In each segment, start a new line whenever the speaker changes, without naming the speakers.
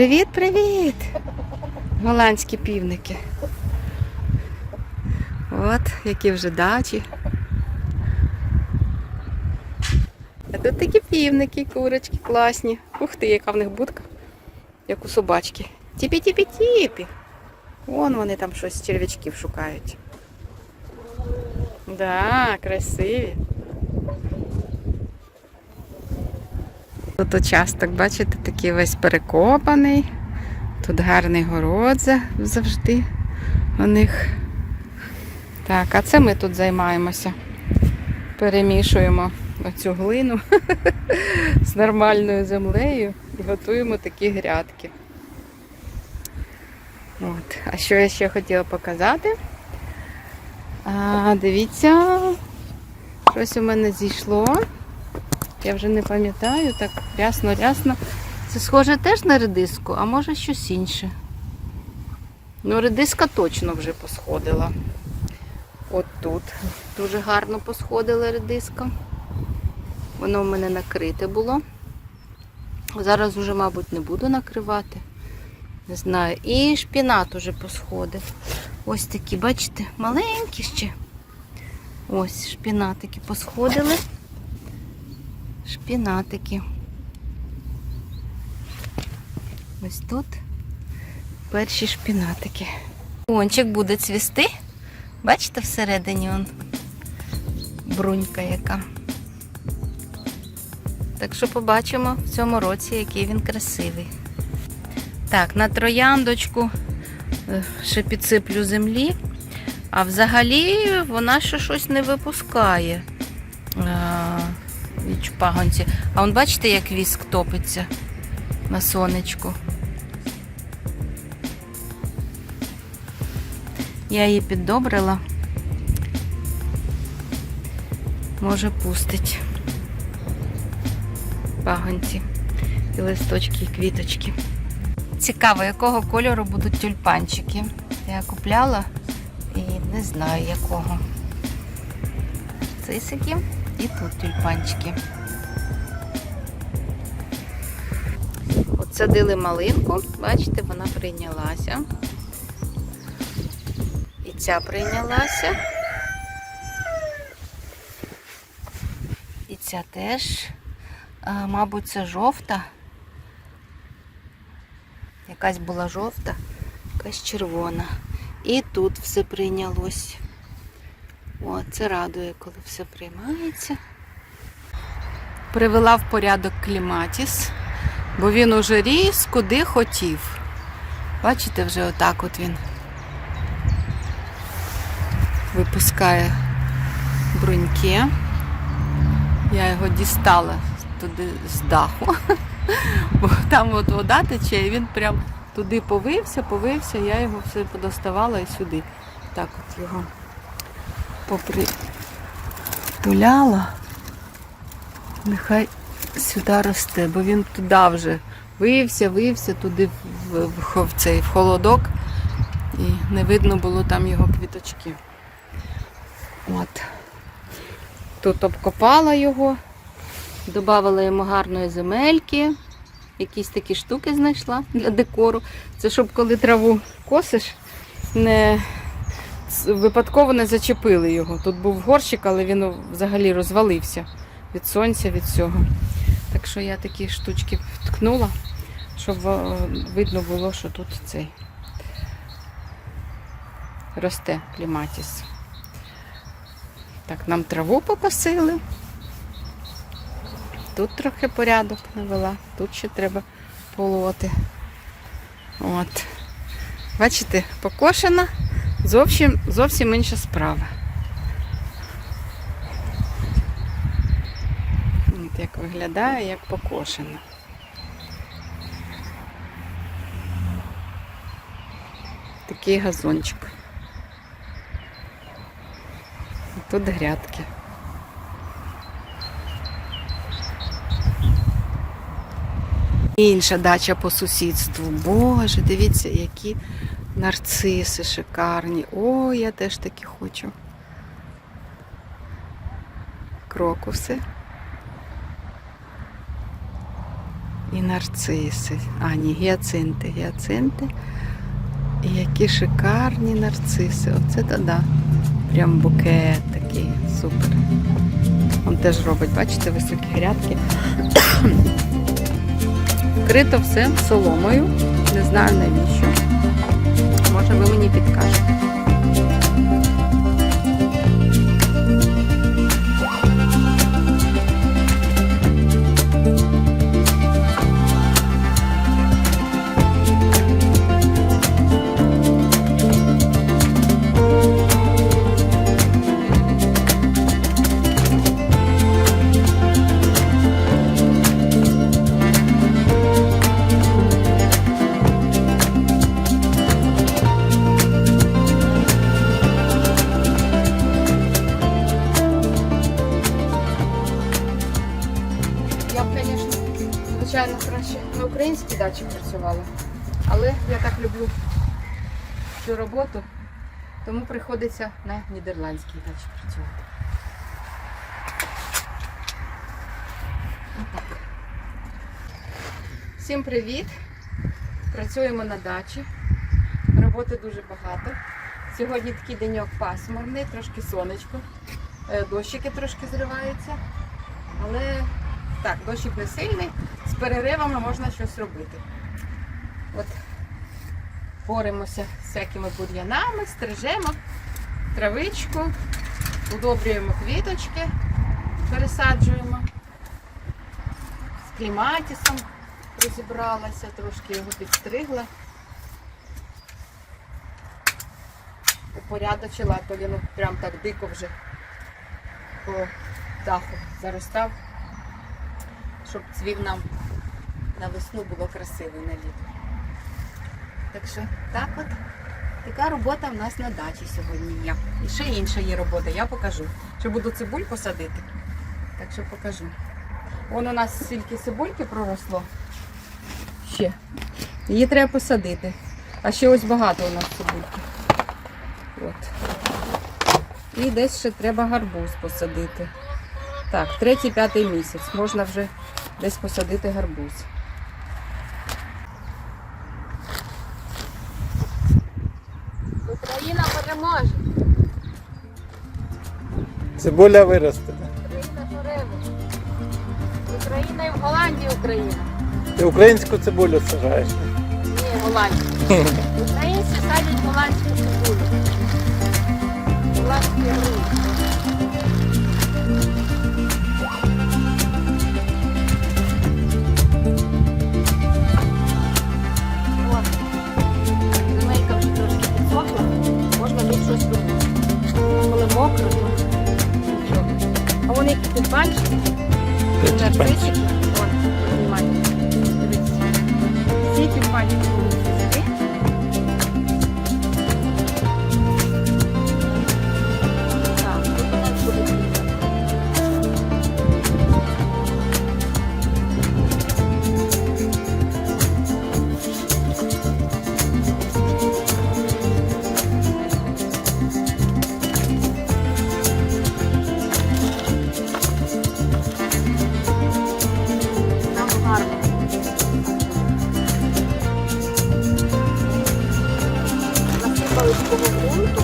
Привіт-привіт! Голландські півники. От, які вже дачі. А тут такі півники, курочки класні. Ух ти, яка в них будка, як у собачки. Тіпі-тіпі-тіпі. Вон вони там щось черв'ячків шукають. Да, красиві. Тут участок, бачите, такий весь перекопаний. Тут гарний город завжди у них. Так, а це ми тут займаємося. Перемішуємо оцю глину з нормальною землею і готуємо такі грядки. От. А що я ще хотіла показати? А, дивіться, щось у мене зійшло. Я вже не пам'ятаю, так рясно-рясно. Це схоже теж на редиску, а може щось інше. Ну, редиска точно вже посходила. От тут дуже гарно посходила редиска. Воно в мене накрите було. Зараз уже, мабуть, не буду накривати. Не знаю. І шпінат уже посходив. Ось такі, бачите, маленькі ще. Ось шпінатики посходили. Шпінатики. Ось тут перші шпінатики. Кончик буде цвісти. Бачите, всередині он брунька яка. Так що побачимо в цьому році, який він красивий. Так, на трояндочку е, ще підсиплю землі, а взагалі вона ще щось не випускає від шпагонці. А он бачите, як віск топиться на сонечку. Я її піддобрила. Може пустить пагонці і листочки, і квіточки. Цікаво, якого кольору будуть тюльпанчики. Я купляла і не знаю якого. Цисики і тут тюльпанчики. Садили малинку, бачите, вона прийнялася. І ця прийнялася. І ця теж, мабуть, це жовта. Якась була жовта, якась червона. І тут все прийнялось. О, це радує, коли все приймається. Привела в порядок кліматіс, бо він уже ріс куди хотів. Бачите, вже отак от він випускає бруньки. Я його дістала туди з даху, бо там от вода тече, і він прям туди повився, повився, я його все подоставала і сюди. Так от його попритуляла. Нехай сюди росте, бо він туди вже вився, вився туди в, в, в цей в холодок, і не видно було там його квіточки. От. Тут обкопала його, додавала йому гарної земельки, якісь такі штуки знайшла для декору. Це щоб коли траву косиш, не випадково не зачепили його. Тут був горщик, але він взагалі розвалився від сонця, від цього. Так що я такі штучки вткнула, щоб е, видно було, що тут цей росте кліматіс. Так, нам траву покосили. Тут трохи порядок навела, тут ще треба полоти. От. Бачите, покошена, зовсім, зовсім інша справа. От як виглядає, як покошена. Такий газончик. Тут грядки. Інша дача по сусідству. Боже, дивіться, які нарциси шикарні. О, я теж такі хочу. Крокуси. і нарциси. А, ні, гіацинти, гіацинти. І які шикарні нарциси. Оце то да. Прям букет такий. Супер. Он теж робить, бачите, високі грядки. Вкрито все соломою. Не знаю навіщо. Може ви мені підкажете. Дачі працювала. Але я так люблю цю роботу, тому приходиться на нідерландській дачі працювати. Всім привіт! Працюємо на дачі. Роботи дуже багато. Сьогодні такий деньок пасмурний, трошки сонечко. Е, Дощики трошки зриваються. Але так, дощик не сильний, з переривами можна щось робити. От боремося з всякими бур'янами, стрижемо травичку, удобрюємо квіточки, пересаджуємо. З кліматісом розібралася, трошки його підстригла. Упорядочила, то він прям так дико вже по даху заростав щоб цвів нам на весну було красивий на літо. Так що так от така робота в нас на дачі сьогодні є. І ще інша є робота, я покажу. Ще буду цибуль посадити. Так що покажу. Вон у нас стільки цибульки проросло. Ще. Її треба посадити. А ще ось багато у нас цибульки. От. І десь ще треба гарбуз посадити. Так, третій, п'ятий місяць. Можна вже десь посадити гарбуз.
Україна переможе.
Цибуля виросте.
Україна forever. Україна і в Голландії Україна.
Ти українську цибулю сажаєш.
Ні, Голландія. Українці садять голландську цибулю. Голландський грунт. Насипали такого ґрунту.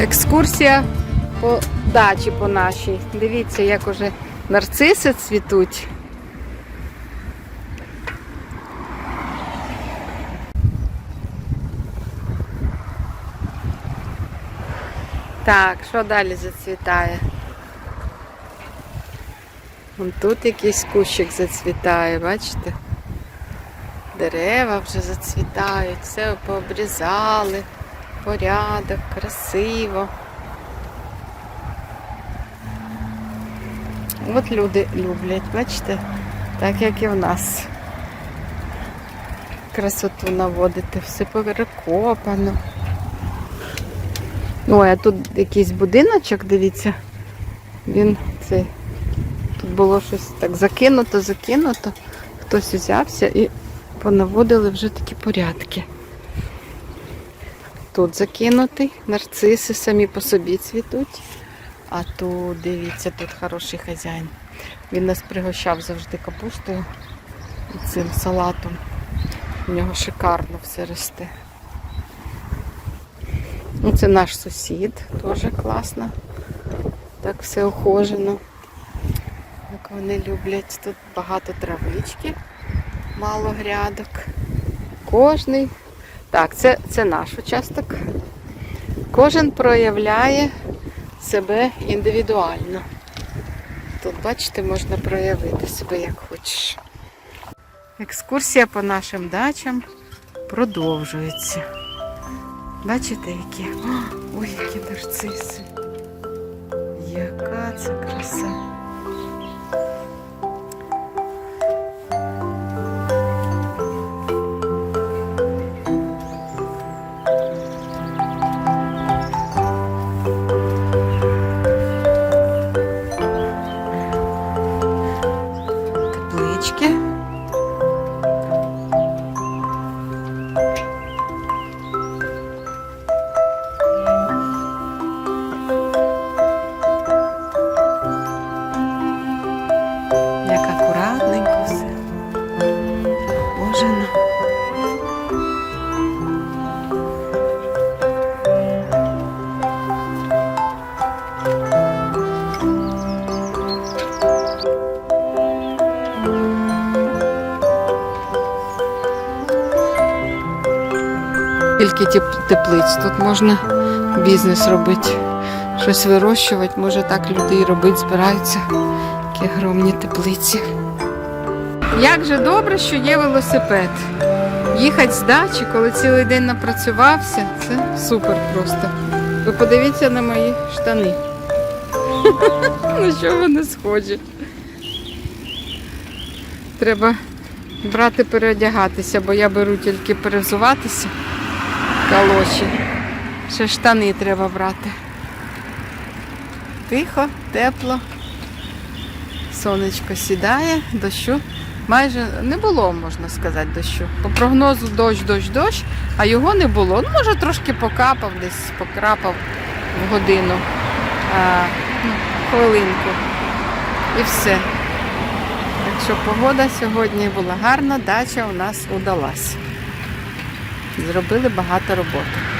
Екскурсія по дачі по нашій. Дивіться, як уже нарциси цвітуть. Так, що далі зацвітає? Вон тут якийсь кущик зацвітає, бачите? Дерева вже зацвітають, все пообрізали порядок, красиво. От люди люблять, бачите, так як і в нас. Красоту наводити, все перекопано. Ой, а тут якийсь будиночок, дивіться. Він цей. Тут було щось так закинуто, закинуто. Хтось взявся і понаводили вже такі порядки. Тут закинутий, нарциси самі по собі цвітуть. А тут, дивіться, тут хороший хазяїн. Він нас пригощав завжди капустою і цим салатом. У нього шикарно все росте. Ну, це наш сусід, теж класно. Так все ухожено. Як вони люблять. Тут багато травички, мало грядок. Кожний. Так, це, це наш участок. Кожен проявляє себе індивідуально. Тут, бачите, можна проявити себе як хочеш. Екскурсія по нашим дачам продовжується. Бачите, які? Ой, які нарциси. Яка це краса. Теплиць тут можна бізнес робити, щось вирощувати, може так люди і робити, збираються. Такі огромні теплиці. Як же добре, що є велосипед. Їхати з дачі, коли цілий день напрацювався, це супер просто. Ви подивіться на мої штани. На що вони схожі? Треба брати переодягатися, бо я беру тільки перевзуватися. Калоші. Ще штани треба брати. Тихо, тепло. Сонечко сідає, дощу майже не було, можна сказати, дощу. По прогнозу дощ, дощ, дощ, а його не було. Ну, може, трошки покапав, десь покрапав в годину, а, ну, хвилинку. І все. Так що погода сьогодні була гарна, дача у нас удалась. Зробили багато роботи.